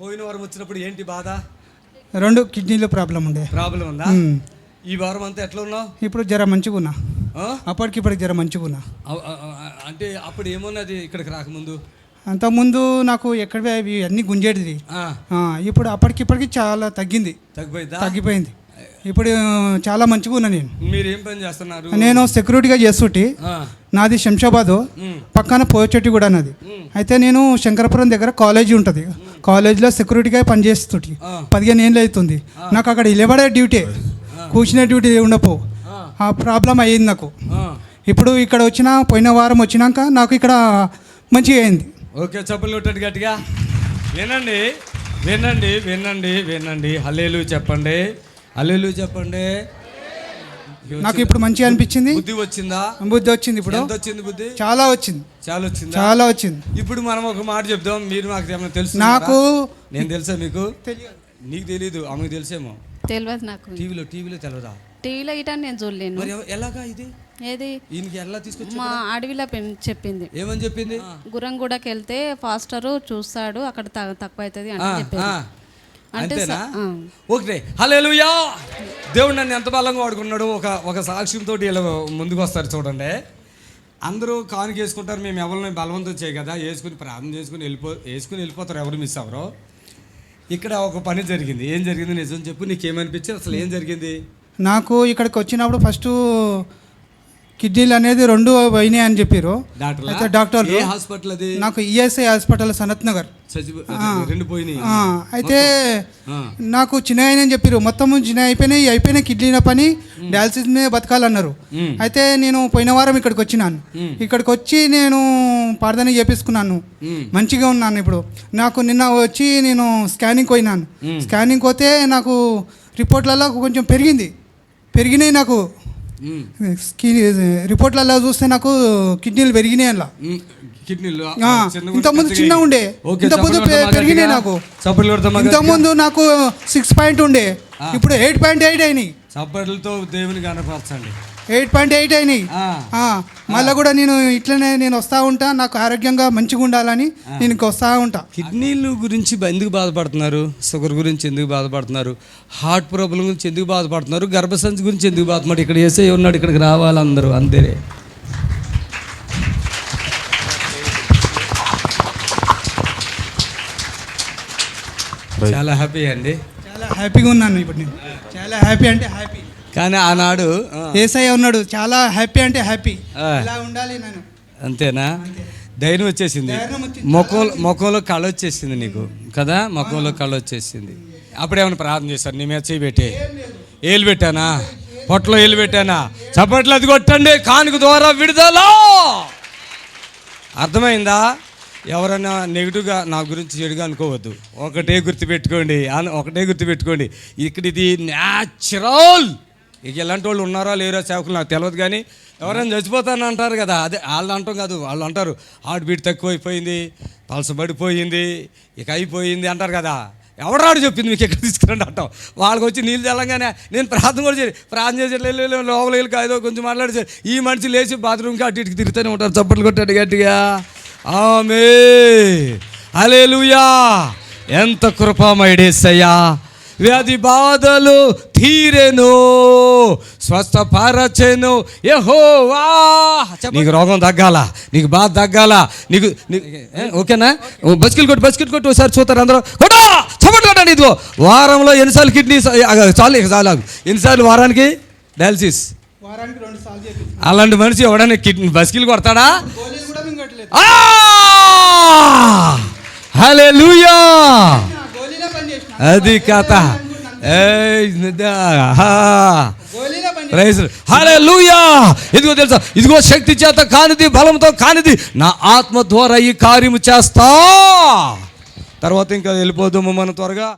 పోయిన వారం వచ్చినప్పుడు ఏంటి బాధ? రెండు కిడ్నీలో ప్రాబ్లం ఉండే. ప్రాబ్లం ఉందా. ఈ వారం అంతా ఎట్లా ఉన్నావు? ఇప్పుడు జర మంచిగా ఉన్నా? అప్పటికి ఇప్పటికి జర మంచిగా ఉన్నా. అంటే అప్పుడు ఏమున్నది ఇక్కడికి రాకముందు? అంతకుముందు నాకు ఎక్కడ అన్నీ గుంజేటిది. ఇప్పుడు అప్పటికి ఇప్పటికి చాలా తగ్గింది. తగ్గిపోయిందా? తగ్గిపోయింది. ఇప్పుడు చాలా మంచిగా ఉన్నా నేను. మీరు ఏం పని చేస్తున్నారు? నేను సెక్యూరిటీగా చేస్తుంటే. నాది శంషాబాద్. పక్కన పోచెట్టు కూడా నాది. అయితే నేను శంకరపురం దగ్గర కాలేజీ ఉంటుంది. కాలేజీలో సెక్యూరిటీగా పనిచేస్తుంటే. పదిహేను ఏళ్ళు అవుతుంది. నాకు అక్కడ ఇలబడే డ్యూటీ కూర్చునే డ్యూటీ ఉండపో ఆ, ప్రాబ్లం అయ్యింది నాకు. ఇప్పుడు ఇక్కడ వచ్చిన పోయిన వారం వచ్చినాక నాకు ఇక్కడ మంచిగా అయింది. ఓకే చెప్పులు కొట్టండి గట్టిగా. వినండి వినండి వినండి వినండి. హల్లేలు చెప్పండి. హల్లేలు చెప్పండి. నాకు ఇప్పుడు మంచిగా అనిపించింది. బుద్ధి వచ్చిందా? బుద్ధి వచ్చింది ఇప్పుడు. ఎంత వచ్చింది బుద్ధి? చాలా వచ్చింది. చాలా వచ్చిందా? చాలా వచ్చింది. ఇప్పుడు మనం ఒక మాట చెప్దాం. మీరు మాకు ఏమైనా తెలుసు నాకు నేను తెలుసా మీకు? తెలియదు. నీకు తెలీదు. ఆమెకు తెలుసేమో. తెలియదు నాకు. టీవీలో టీవీలో తెలియదా టీవీలో ఇటా నేను చూడలేను. ఎలాగా ఇది? ఏది? ఈయనకి ఎలా తీసుకొచ్చి మా అడవిలో చెప్పింది. ఏమని చెప్పింది? గురంగూడకి వెళ్తే ఫాస్టర్ చూస్తాడు. అక్కడ త- తక్కువ అవుతుంది అని చెప్పేది. అంతేనా. ఓకే. హల్లెలూయా! దేవుడు నన్ను ఎంత బలంగా వాడుకున్నాడు ఒక ఒక సాక్ష్యంతో ఇలా ముందుకు వస్తారు చూడండి. అందరూ కానుక వేసుకుంటారు మేము ఎవరిని బలవంతం చేయ కదా వేసుకుని ప్రార్థన చేసుకుని వెళ్ళిపో వేసుకుని వెళ్ళిపోతారు ఎవరు మిస్ అవ్వరు. ఇక్కడ ఒక పని జరిగింది. ఏం జరిగింది నిజం చెప్పు నీకేమనిపించింది అసలు ఏం జరిగింది? నాకు ఇక్కడికి వచ్చినప్పుడు ఫస్ట్ కిడ్నీలు అనేది రెండు పోయినాయి అని చెప్పారు డాక్టర్ అయితే డాక్టర్లు ఏ హాస్పిటల్ అది నాకు ఈఎస్ఐ హాస్పిటల్ సనత్ నగర్. రెండు పోయినాయి. అయితే. నాకు చిన్న అని చెప్పారు మొత్తం చిన్న అయిపోయినాయి అయిపోయినాయి కిడ్నీల పని డయాలసిస్ మీద బతకాలన్నారు. అయితే నేను పోయిన వారం ఇక్కడికి వచ్చినాను. ఇక్కడికి వచ్చి నేను ప్రార్థన చేపించుకున్నాను. మంచిగా ఉన్నాను ఇప్పుడు. నాకు నిన్న వచ్చి నేను స్కానింగ్ పోయినాను. స్కానింగ్ పోతే నాకు రిపోర్ట్లలో కొంచెం పెరిగింది. పెరిగినాయి నాకు. రిపోర్ట్లలో చూస్తే నాకు కిడ్నీలు పెరిగినాయి అలా. కిడ్నీలు? ఇంతకుముందు చిన్నగా ఉండే. ఇంతకుముందు పెరిగినాయి? నాకు. ఇంతకుముందు నాకు సిక్స్ పాయింట్ ఉండే. ఇప్పుడు ఎయిట్ పాయింట్ ఎయిట్ అయినాయి. చప్పట్లతో దేవుని కనపరచండి ఎయిట్ పాయింట్ ఎయిట్ అయినాయి. ఆ, ఆ, మళ్ళీ కూడా నేను ఇట్లనే నేను వస్తూ ఉంటా నాకు ఆరోగ్యంగా మంచిగా ఉండాలని నేను వస్తూ ఉంటా. కిడ్నీలు గురించి ఎందుకు బాధపడుతున్నారు? షుగర్ గురించి ఎందుకు బాధపడుతున్నారు? హార్ట్ ప్రాబ్లం గురించి ఎందుకు బాధపడుతున్నారు? గర్భసంచి గురించి ఎందుకు బాధపడు ఇక్కడ ఏసే ఉన్నాడు ఇక్కడికి రావాలి అందరూ అంతే చాలా హ్యాపీ అండి. చాలా హ్యాపీగా ఉన్నాను ఇప్పుడు నేను. చాలా హ్యాపీ అంటే హ్యాపీ. కానీ ఆనాడు ఏసఐ ఉన్నాడు. చాలా హ్యాపీ అంటే హ్యాపీ. ఇలా ఉండాలి నేను అంతేనా? ధైర్యం వచ్చేసింది. ముఖం ముఖంలో కళ వచ్చేసింది నీకు. కదా? ముఖంలో కళ వచ్చేసింది అప్పుడేమైనా ప్రార్థన చేశారు? నీ మీద చేయి పెట్టి. ఏలు పెట్టానా? పొట్టలో ఏలు పెట్టానా? చప్పట్లు అది కొట్టండి. కానుక ద్వారా విడుదల! అర్థమైందా? ఎవరైనా నెగిటివ్గా నా గురించి చెడుగా అనుకోవద్దు. ఒకటే గుర్తుపెట్టుకోండి. ఒకటే గుర్తుపెట్టుకోండి. ఇక్కడ ఇది న్యాచురల్ ఇక ఎలాంటి వాళ్ళు ఉన్నారా లేరా సేవకులు నాకు తెలియదు కానీ ఎవరైనా చచ్చిపోతాను అంటారు కదా. అదే వాళ్ళు అంటాం కాదు వాళ్ళు అంటారు హార్ట్ బీట్ తక్కువైపోయింది పలసబడిపోయింది ఇక అయిపోయింది అంటారు కదా. ఎవడాడు చెప్పింది మీకు ఎక్కడ తీసుకురండి అంటాం. వాళ్ళకి వచ్చి నీళ్ళు తెలంగానే నేను ప్రార్థన కూడా చేయాలి ప్రార్థన చేసి లోపల వెళ్ళి కాదో కొంచెం మాట్లాడేసారు ఈ మనిషి లేచి బాత్రూమ్కి అటు ఇటుకి తిరుగుతూనే ఉంటారు చప్పట్లు కొట్టాడు గట్టిగా. ఆమె అలేలుయా ఎంత కృపమయుడేసయ్యా వ్యాధి బాధలు తీరెను స్వస్థపరచెను. యెహోవా! నీకు రోగం తగ్గాల? నీకు బాధ తగ్గాల? నీకు ఓకేనా? ఓ, బస్కిల్ కొట్టు బస్కిల్ కొట్టు ఒకసారి చూస్తారు అందరూ. కొట్టా! చప్పట్లు కొట్టండి ఇదిగో. వారంలో ఎన్నిసార్లు కిడ్నీ చాలు ఇక చాలు. ఎన్నిసార్లు వారానికి? డయాలసిస్. అలాంటి మనిషి ఎవడన్నా కిడ్నీ బస్కిల్ కొడతాడా? గోళీలు కూడా అది కథ. ఏయ్, నిద్ర. ఇదిగో తెలుసా ఇదిగో శక్తి చేత కానిది బలంతో కానిది నా ఆత్మ ద్వారా ఈ కార్యము చేస్తా. తర్వాత ఇంకా వెళ్ళిపోదాము మనం త్వరగా.